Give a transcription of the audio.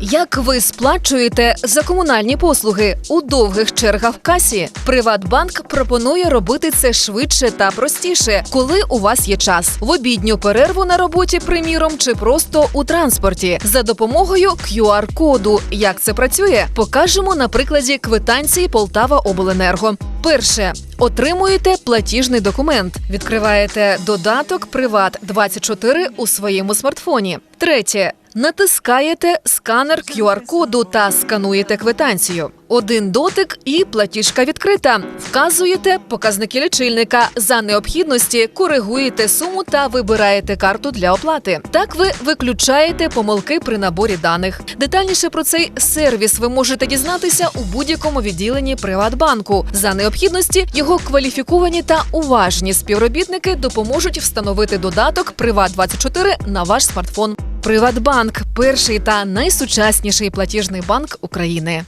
Як ви сплачуєте за комунальні послуги у довгих чергах в касі? Приватбанк пропонує робити це швидше та простіше, коли у вас є час в обідню перерву на роботі, приміром, чи просто у транспорті за допомогою QR-коду. Як це працює, покажемо на прикладі квитанції Полтава Обленерго. Перше отримуєте платіжний документ, відкриваєте додаток Приват 24 у своєму смартфоні. Третє. Натискаєте сканер QR-коду та скануєте квитанцію. Один дотик і платіжка відкрита. Вказуєте показники лічильника. За необхідності коригуєте суму та вибираєте карту для оплати. Так ви виключаєте помилки при наборі даних. Детальніше про цей сервіс ви можете дізнатися у будь-якому відділенні Приватбанку. За необхідності його кваліфіковані та уважні співробітники допоможуть встановити додаток Приват 24 на ваш смартфон. Приватбанк перший та найсучасніший платіжний банк України.